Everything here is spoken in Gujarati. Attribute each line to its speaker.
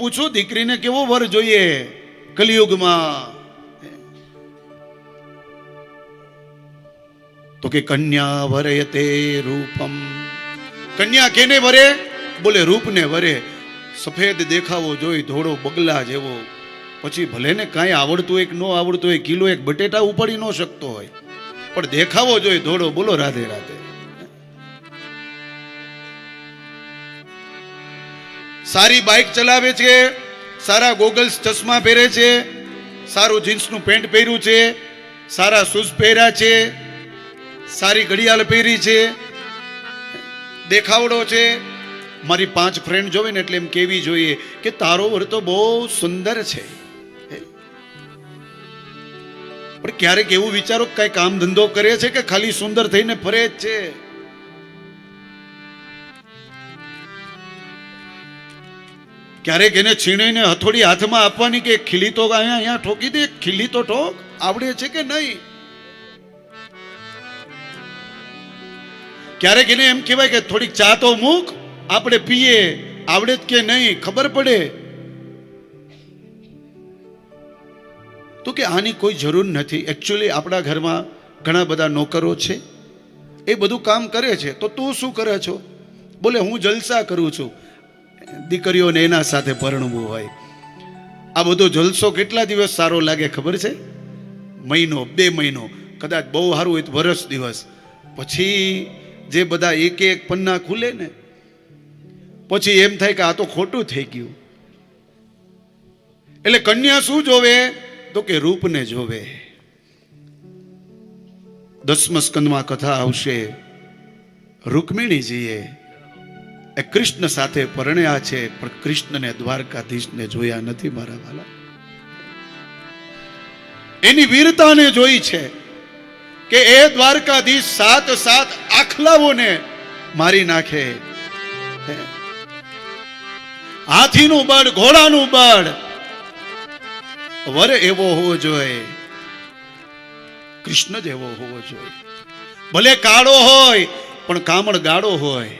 Speaker 1: પૂછું દીકરીને કેવો વર જોઈએ કલિયુગમાં? તો કે કન્યા વરયતે રૂપમ. કન્યા કેને વરે? બોલે રૂપને વરે. સફેદ દેખાવો જોઈ ધોળો બગલા જેવો. પછી ભલે ને કાંઈ આવડતું હોય ન આવડતું હોય, કિલો એક બટેટા ઉપાડી ન શકતો હોય. પણ દેખાવો જોઈ ધોળો બોલો રાધે રાધે. સારી બાઇક ચલાવે છે, સારા ગોગલ્સ ચશ્મા પહેરે છે, સારું જીન્સનું પેન્ટ પહેર્યું છે, સારા શૂઝ પહેર્યા છે, સારી ઘડિયાળ પહેરી છે, દેખાવડો છે. મારી પાંચ ફ્રેન્ડ જોવે ને એટલે એમ કેવી જોઈએ કે તારો વર્તો બહુ સુંદર છે. પણ ક્યારેક એવું વિચારો કઈ કામ ધંધો કરે છે કે ખાલી સુંદર થઈને ફરે જ છે? ક્યારેક એને છીણીને હથોડી હાથમાં આપવાની કે ખીલી તો અહીંયા અહીંયા ઠોકી દે? ખીલી તો ઠોક. આવડે છે કે નહીં? ક્યારેક એને એમ કહેવાય કે થોડીક ચા તો મૂક, આપણે પીએ. આવડે કે નહીં? ખબર પડે. તો કે આની કોઈ જરૂર નથી. એકચ્યુઅલી આપણા ઘરમાં ઘણા બધા નોકરો છે. એ બધું કામ કરે છે. તો તું શું કરે છો? બોલે, હું જલસા કરું છું. દીકરીઓને એના સાથે પરણવું હોય. આ બધો જલસો કેટલા દિવસ સારો લાગે ખબર છે? મહિનો, બે મહિનો, કદાચ બહુ સારું હોય તો વરસ દિવસ. પછી જે બધા એક એક પન્ના ખુલે ને, પછી એમ થાય કે આ તો ખોટું થઈ ગયું. એટલે કન્યા શું જોવે? તો કે રૂપને જોવે. દસમ સ્કંદમાં કથા આવશે, રૂકમિણીજીએ એ કૃષ્ણ સાથે પરણ્યા છે, પણ કૃષ્ણને દ્વારકાધીશને જોયા નથી મારા વાલા. એની વીરતાને જોઈ છે કે એ દ્વારકાધીશ સાત સાત આખલાઓને મારી નાખે. હાથીનું બળ, ઘોડાનું બળ, વર એવો હોવો જોઈએ. કૃષ્ણ જ એવો હોવો જોઈએ. ભલે કાળો હોય, પણ કામળ ગાળો હોય.